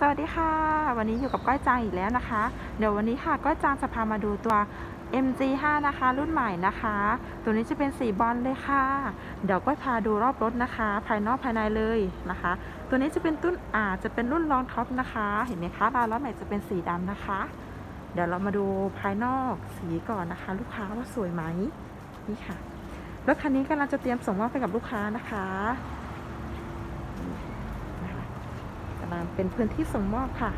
สวัสดีค่ะ วันนี้อยู่กับก้อยจางอีกแล้วนะคะ เดี๋ยววันนี้ค่ะก้อยจางจะพามาดูตัว MG5 นะคะ รุ่นใหม่นะคะ ตัวนี้จะเป็นสีบอลเลยค่ะ เดี๋ยวก้อยพาดูรอบรถนะคะ ภายนอกภายในเลยนะคะ ตัวนี้จะเป็นตุ้นอ่าจะเป็นรุ่นรองท็อปนะคะ เห็นไหมคะรายล้อแม็กจะเป็นสีดำนะคะ เดี๋ยวเรามาดูภายนอกสีก่อนนะคะ ลูกค้าว่าสวยไหมนี่ค่ะรถคันนี้กำลังจะเตรียมส่งมอบให้กับลูกค้านะคะำลังเป็นพื้นที่ส่งมอบค่ะ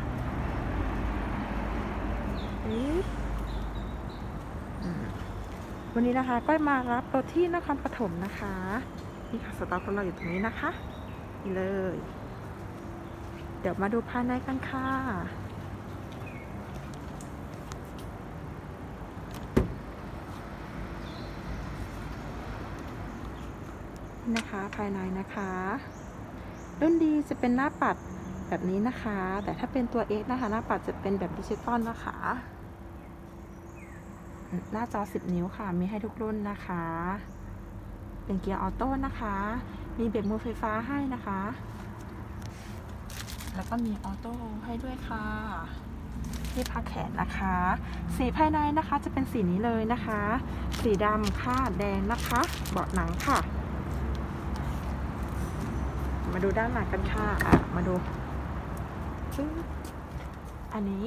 วันนี้นะคะก็มารับรถที่นครปฐมนะคะนี่ค่ะสตาฟของเราอยู่ตรงนี้นะคะนี่เลย เดี๋ยวมาดูภายในกันค่ะนะคะภายในนะคะ รุ่นดีจะเป็นหน้าปัด แบบนี้นะคะ แต่ถ้าเป็นตัว X นะคะ หน้าปัดจะเป็นแบบดิจิตอลนะคะ หน้าจอ 10 นิ้วค่ะ มีให้ทุกรุ่นนะคะ เป็นเกียร์ออโต้นะคะ มีเบรกมือไฟฟ้าให้นะคะ แล้วก็มีออโต้ให้ด้วยค่ะ ที่พักแขนนะคะ สีภายในนะคะจะเป็นสีนี้เลยนะคะ สีดำค่ะ แดงนะคะ เบาะหนังค่ะมาดูด้านหลังกันค่ะอะมาดู ปึ๊บอันนี้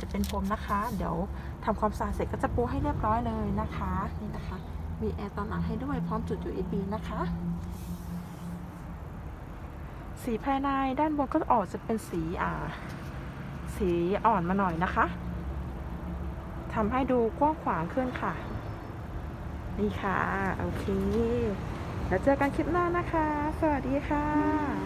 จะเป็นพรมนะคะ เดี๋ยวทำความสะอาดเสร็จก็จะปูให้เรียบร้อยเลยนะคะนี่นะคะ มีแอร์ตอนหลังให้ด้วยพร้อมจุด USB นะคะ สีภายในด้านบนก็ออกจะเป็นสีอ่า สีอ่อนมาหน่อยนะคะทำให้ดูกว้างขวางขึ้นค่ะ นี่ค่ะ โอเค แล้วเจอกันคลิปหน้านะคะ สวัสดีค่ะ